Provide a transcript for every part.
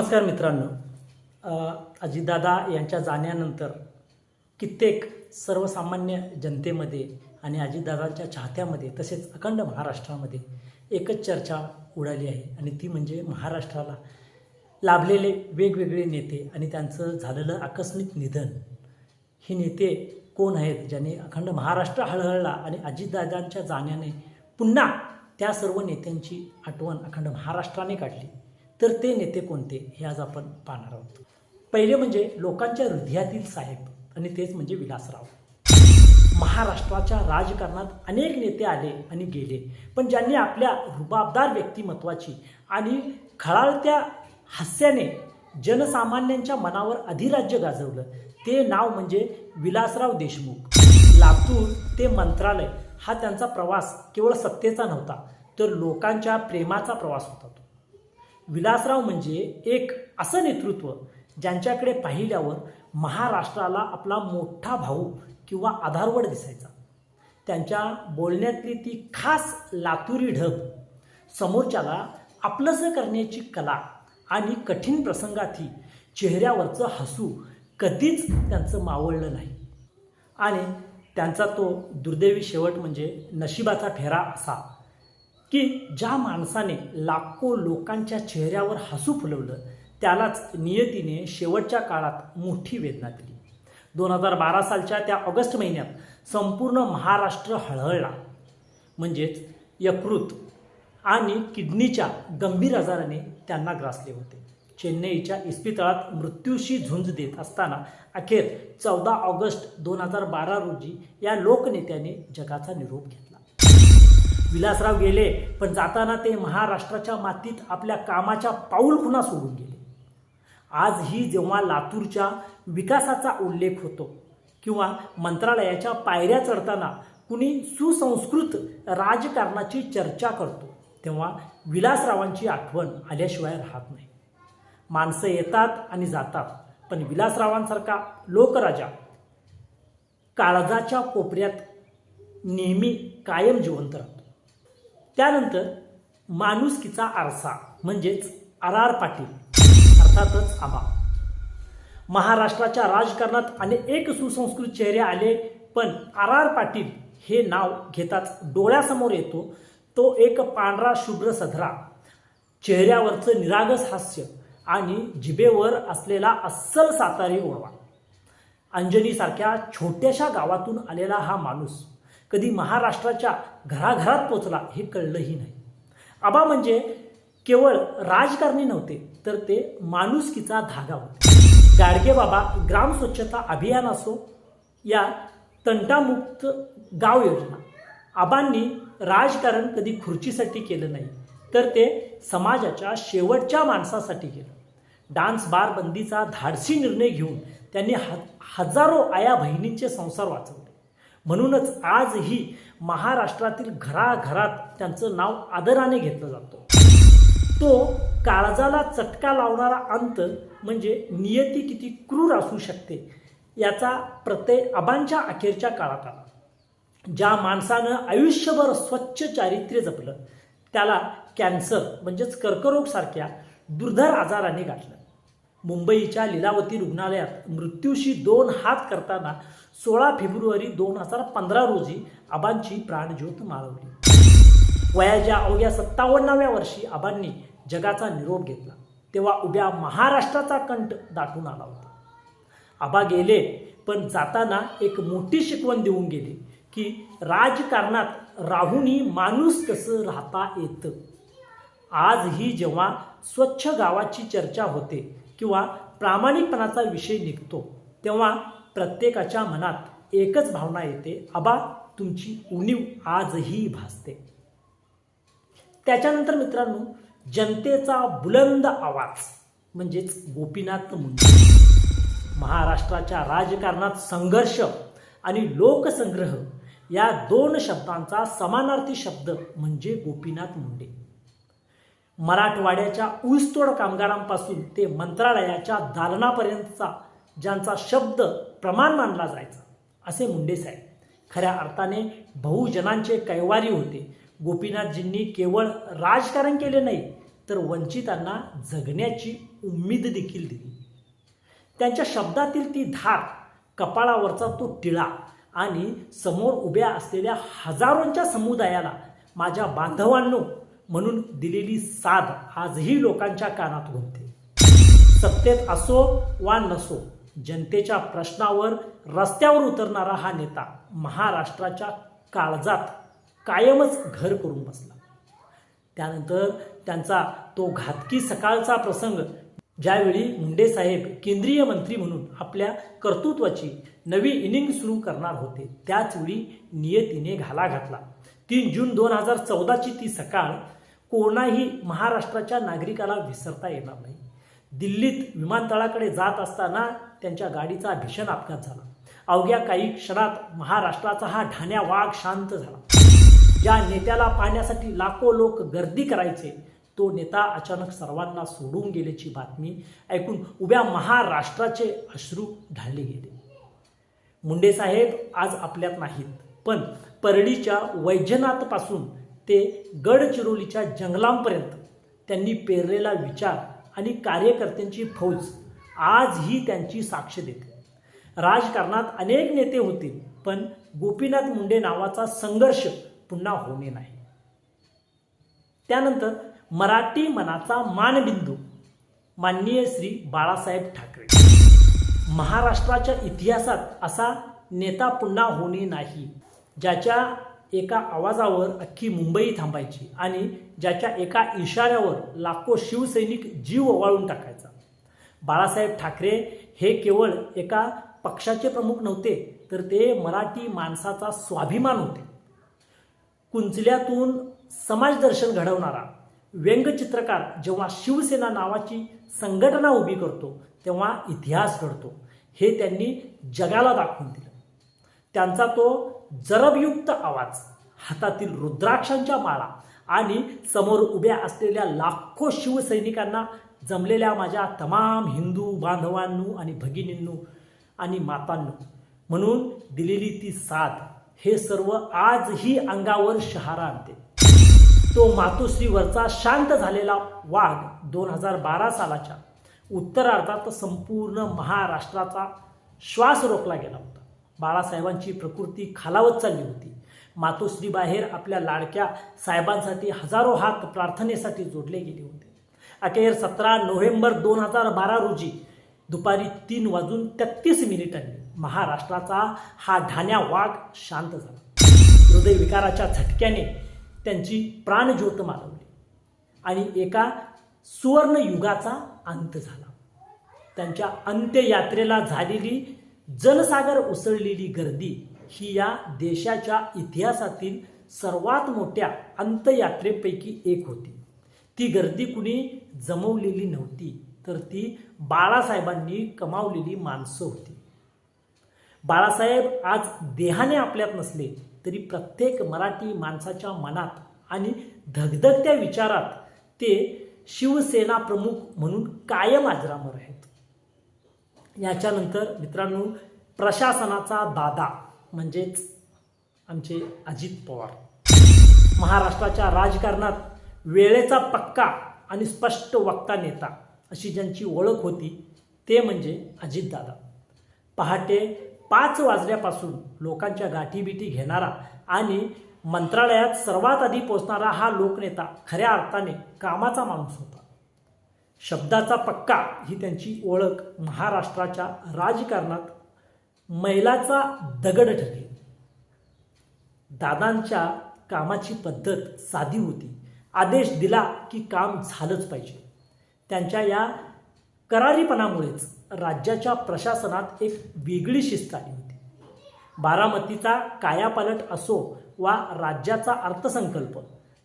नमस्कार मित्रांनो. अजितदादा यांच्या जाण्यानंतर कित्येक सर्वसामान्य जनतेमध्ये आणि अजितदादांच्या चाहत्यामध्ये तसेच अखंड महाराष्ट्रामध्ये एकच चर्चा उडाली आहे आणि ती म्हणजे महाराष्ट्राला लाभलेले वेगवेगळे नेते आणि त्यांचं झालेलं आकस्मिक निधन. हे नेते कोण आहेत ज्याने अखंड महाराष्ट्र हळहळला आणि अजितदादांच्या जाण्याने पुन्हा त्या सर्व नेत्यांची आठवण अखंड महाराष्ट्राने काढली? तर ते नेते कोणते हे आज आपण पाहणार आहोत. पहिले म्हणजे लोकांच्या हृदयातील साहेब आणि तेच म्हणजे विलासराव. महाराष्ट्राच्या राजकारणात अनेक नेते आले आणि गेले पण ज्यांनी आपल्या रुबाबदार व्यक्तिमत्वाची आणि खळाळत्या हास्याने जनसामान्यांच्या मनावर अधिराज्य गाजवलं ते नाव म्हणजे विलासराव देशमुख. लातूर ते मंत्रालय हा त्यांचा प्रवास केवळ सत्तेचा नव्हता तर लोकांच्या प्रेमाचा प्रवास होता तो. विलासराव म्हणजे एक असं नेतृत्व ज्यांच्याकडे पाहिल्यावर महाराष्ट्राला आपला मोठा भाऊ किंवा आधारवड दिसायचा. त्यांच्या बोलण्यातली ती खास लातुरी ढब समोरच्याला आपलंसं करण्याची कला आणि कठीण प्रसंगातही चेहऱ्यावरचं हसू कधीच त्यांचं मावळलं नाही. आणि त्यांचा तो दुर्दैवी शेवट म्हणजे नशिबाचा फेरा असा. की ज्या माणसाने लाखो लोकांच्या चेहऱ्यावर हसू फुलवलं त्यालाच नियतीने शेवटच्या काळात मोठी वेदना दिली. दोन हजार बारा सालच्या त्या ऑगस्ट महिन्यात संपूर्ण महाराष्ट्र हळहळला. म्हणजेच यकृत आणि किडनीच्या गंभीर आजाराने त्यांना ग्रासले होते. चेन्नईच्या इस्पितळात मृत्यूशी झुंज देत असताना अखेर चौदा ऑगस्ट दोन हजार बारा रोजी या लोकनेत्याने जगाचा निरोप घेतला. विलासराव गेले पण जाताना ते महाराष्ट्राच्या मातीत आपल्या कामाच्या पाऊल खुणा सोडून गेले. आजही जेव्हा लातूरच्या विकासाचा उल्लेख होतो किंवा मंत्रालयाच्या पायऱ्या चढताना कुणी सुसंस्कृत राजकारणाची चर्चा करतो तेव्हा विलासरावांची आठवण आल्याशिवाय राहत नाही. माणसं येतात आणि जातात पण विलासरावांसारखा लोकराजा काळजाच्या कोपऱ्यात नेहमी कायम जिवंत राहतो. त्यानंतर माणुसकीचा आरसा म्हणजेच आर आर पाटील अर्थातच आबा. महाराष्ट्राच्या राजकारणात अनेक सुसंस्कृत चेहरे आले पण आर आर पाटील हे नाव घेताच डोळ्यासमोर येतो तो एक पांढरा शुभ्र सधरा. चेहऱ्यावरचं निरागस हास्य आणि जिभेवर असलेला अस्सल सातारी ओळवा अंजनीसारख्या छोट्याशा गावातून आलेला हा माणूस कधी महाराष्ट्राच्या घराघरात पोचला हे कळलंही नाही. आबा म्हणजे केवळ राजकारणी नव्हते तर ते माणुसकीचा धागा होते. गाडगे बाबा ग्राम स्वच्छता अभियान असो या तंटामुक्त गाव योजना. आबांनी राजकारण कधी खुर्चीसाठी केलं नाही तर ते समाजाच्या शेवटच्या माणसासाठी केलं. डान्स बार बंदीचा धाडसी निर्णय घेऊन त्यांनी ह हजारो आया बहिणींचे संसार वाचवले. म्हणूनच आजही महाराष्ट्रातील घराघरात त्यांचं नाव आदराने घेतलं जातं. तो काळजाला चटका लावणारा अंत म्हणजे नियती किती क्रूर असू शकते याचा प्रत्यय आबांच्या अखेरच्या काळात आला. ज्या माणसानं आयुष्यभर स्वच्छ चारित्र्य जपलं त्याला कॅन्सर म्हणजेच कर्करोगसारख्या दुर्धर आजाराने गाठलं. मुंबईच्या लीलावती रुग्णालयात मृत्यूशी दोन हात करताना सोळा फेब्रुवारी दोन हजार पंधरा रोजी आबांची प्राणज्योत माळवली वयाच्या अवघ्या सत्तावन्नाव्या वर्षी आबांनी जगाचा निरोप घेतला. तेव्हा उभ्या महाराष्ट्राचा कंठ दाटून आला होता. आबा गेले पण जाताना एक मोठी शिकवण देऊन गेली की राजकारणात राहूनही माणूस कसं राहता येतं? आजही जेव्हा स्वच्छ गावाची चर्चा होते किंवा प्रामाणिकपणाचा विषय निघतो तेव्हा प्रत्येकाच्या मनात एकच भावना येते आबा तुमची उणीव आजही भासते. त्याच्यानंतर मित्रांनो जनतेचा बुलंद आवाज म्हणजेच गोपीनाथ मुंडे. महाराष्ट्राच्या राजकारणात संघर्ष आणि लोकसंग्रह या दोन शब्दांचा समानार्थी शब्द म्हणजे गोपीनाथ मुंडे. मराठवाड्याच्या ऊसतोड कामगारांपासून ते मंत्रालयाच्या दालनापर्यंतचा ज्यांचा शब्द प्रमाण मानला जायचा असे मुंडे साहेब. खऱ्या अर्थाने बहुजनांचे कैवारी होते. गोपीनाथजींनी केवळ राजकारण केले नाही तर वंचितांना जगण्याची उम्मीद देखील दिली. त्यांच्या शब्दातील ती धार कपाळावरचा तो टिळा आणि समोर उभ्या असलेल्या हजारोंच्या समुदायाला माझ्या बांधवांनो म्हणून दिलेली साध आजही लोकांच्या कानात घुमते. सत्तेत असो वा नसो जनतेच्या प्रश्नावर रस्त्यावर उतरणारा हा नेता महाराष्ट्राच्या काळजात कायमच घर करून बसला. त्यानंतर त्यांचा तो घातकी सकाळचा प्रसंग ज्यावेळी मुंडे साहेब केंद्रीय मंत्री म्हणून आपल्या कर्तृत्वाची नवी इनिंग सुरू करणार होते त्याचवेळी नियतीने घाला घातला. तीन जून दोन हजार चौदाची ती सकाळ कोणाही महाराष्ट्राच्या नागरिकाला विसरता येणार नाही. दिल्लीत विमानतळाकडे जात असताना त्यांच्या गाडीचा भीषण अपघात झाला. अवघ्या काही क्षणात महाराष्ट्राचा हा ढाण्या वाघ शांत झाला. ज्या नेत्याला पाहण्यासाठी लाखो लोक गर्दी करायचे. तो नेता अचानक सर्वांना सोडून गेल्याची बातमी ऐकून उभ्या महाराष्ट्राचे अश्रू ढाळले गेले. मुंडे साहेब आज आपल्यात नाहीत पण परडीच्या वैजनाथपासून ते गडचिरोलीच्या जंगलांपर्यंत त्यांनी पेरलेला विचार आणि कार्यकर्त्यांची फौज आजही त्यांची साक्ष देते. राजकारणात अनेक नेते होते पण गोपीनाथ मुंडे नावाचा संघर्ष पुन्हा होणे नाही. त्यानंतर मराठी मनाचा मानबिंदू माननीय श्री बाळासाहेब ठाकरे. महाराष्ट्राच्या इतिहासात असा नेता पुन्हा होणे नाही ज्याच्या एका आवाजावर अख्खी मुंबई थांबायची आणि ज्याच्या एका इशाऱ्यावर लाखो शिवसैनिक जीव ओवाळून टाकायचा. बाळासाहेब ठाकरे हे केवळ एका पक्षाचे प्रमुख नव्हते तर ते मराठी माणसाचा स्वाभिमान होते. कुंचल्यातून समाजदर्शन घडवणारा व्यंगचित्रकार जेव्हा शिवसेना नावाची संघटना उभी करतो तेव्हा इतिहास घडतो. हे त्यांनी जगाला दाखवून दिलं. त्यांचा तो जरबयुक्त आवाज हातातील रुद्राक्षांच्या माळा आणि समोर उभ्या असलेल्या लाखो शिवसैनिकांना जमलेल्या माझ्या तमाम हिंदू बांधवांनू आणि भगिनींनू आणि मातांनू म्हणून दिलेली ती साथ हे सर्व आजही अंगावर शहारा आणते. तो मातोश्रीवरचा शांत झालेला वाघ दोन हजार बारा सालाच्या उत्तरार्धात संपूर्ण महाराष्ट्राचा श्वास रोखला गेला. होता बाळासाहेबांची प्रकृती खालावत चालली होती. मातोश्री बाहेर आपल्या लाडक्या साहेबांसाठी हजारो हात प्रार्थनेसाठी जोडले गेले होते. अखेर सतरा नोव्हेंबर दोन हजार बारा रोजी दुपारी तीन वाजून तेहतीस मिनिटांनी महाराष्ट्राचा हा ढाण्या वाघ शांत झाला. हृदयविकाराच्या झटक्याने त्यांची प्राणज्योत मालवली आणि एका सुवर्णयुगाचा अंत झाला. त्यांच्या अंत्ययात्रेला झालेली जनसागर उसळलेली गर्दी ही या देशाच्या इतिहासातील सर्वात मोठ्या अंत्ययात्रेपैकी एक होती. ती गर्दी कुणी जमवलेली नव्हती तर ती बाळासाहेबांनी कमावलेली माणसं होती. बाळासाहेब आज देहाने आपल्यात नसले तरी प्रत्येक मराठी माणसाच्या मनात आणि धगधगत्या विचारात ते शिवसेना प्रमुख म्हणून कायम अजरामर आहेत. याच्यानंतर मित्रांनो प्रशासनाचा दादा म्हणजेच आमचे अजित पवार. महाराष्ट्राच्या राजकारणात वेळेचा पक्का आणि स्पष्ट वक्ता नेता अशी ज्यांची ओळख होती ते म्हणजे अजितदादा पहाटे पाच वाजल्यापासून लोकांच्या गाठीबिटी घेणारा आणि मंत्रालयात सर्वात आधी पोचणारा हा लोकनेता खऱ्या अर्थाने कामाचा माणूस होता. शब्दाचा पक्का ही त्यांची ओळख महाराष्ट्राच्या राजकारणात मैलाचा दगड ठरली. दादांच्या कामाची पद्धत साधी होती. आदेश दिला की काम झालंच पाहिजे. त्यांच्या या करारीपणामुळेच राज्याच्या प्रशासनात एक वेगळी शिस्त आली होती. बारामतीचा कायापालट असो वा राज्याचा अर्थसंकल्प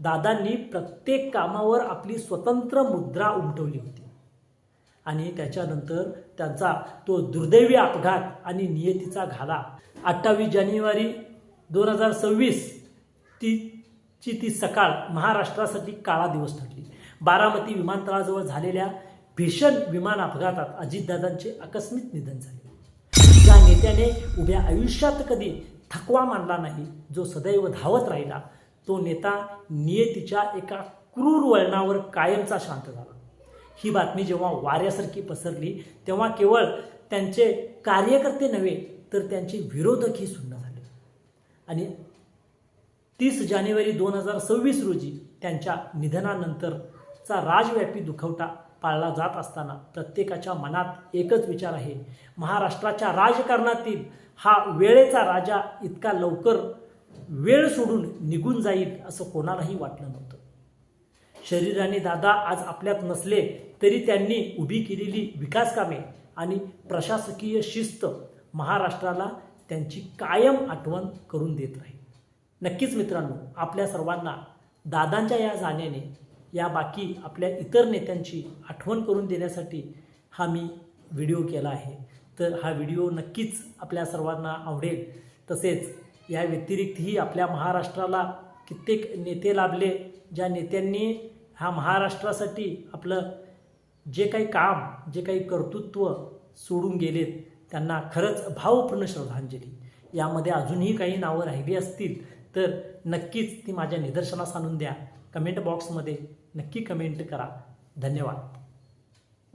दादांनी प्रत्येक कामावर आपली स्वतंत्र मुद्रा उमटवली होती. आणि त्याच्यानंतर त्यांचा तो दुर्दैवी अपघात आणि नियतीचा घाला. अठ्ठावीस जानेवारी दोन हजार सव्वीस ती ची ती सकाळ महाराष्ट्रासाठी काळा दिवस ठरली. बारामती विमानतळाजवळ झालेल्या भीषण विमान अपघातात अजितदादांचे आकस्मिक निधन झाले. ज्या नेत्याने उभ्या आयुष्यात कधी थकवा मानला नाही जो सदैव धावत राहिला तो नेता नियतीच्या एका क्रूर वळणावर कायमचा शांत झाला. ही बातमी जेव्हा वाऱ्यासारखी पसरली तेव्हा केवळ त्यांचे कार्यकर्ते नव्हे तर त्यांचे विरोधकही सुन्न झाले. आणि तीस जानेवारी दोन हजार सव्वीस रोजी त्यांच्या निधनानंतरचा राजव्यापी दुखवटा पाळला जात असताना प्रत्येकाच्या मनात एकच विचार आहे महाराष्ट्राच्या राजकारणातील हा वेळेचा राजा इतका लवकर वेळ सोडून निघून जाईल असं कोणालाही वाटलं नव्हतं. शरीराने दादा आज आपल्यात नसले तरी त्यांनी उभी केलेली विकास कामे आणि प्रशासकीय शिस्त महाराष्ट्राला त्यांची कायम आठवण करून देत राहील. नक्कीच मित्रांनो आपल्या सर्वांना दादांच्या या जाण्याने या बाकी आपल्या इतर नेत्यांची आठवण करून देण्यासाठी हा मी व्हिडिओ केला आहे. तर हा व्हिडिओ नक्कीच आपल्या सर्वांना आवडेल. तसेच या व्यतिरिक्तही आपल्या महाराष्ट्राला कित्येक नेते लाभले ज्या नेत्यांनी हा महाराष्ट्रासाठी आपलं जे काही काम जे काही कर्तृत्व सोडून गेलेत त्यांना खरंच भावपूर्ण श्रद्धांजली. यामध्ये अजूनही काही नावं राहिली असतील तर नक्कीच ती माझ्या निदर्शनास आणून द्या. कमेंट बॉक्समध्ये नक्की कमेंट करा. धन्यवाद.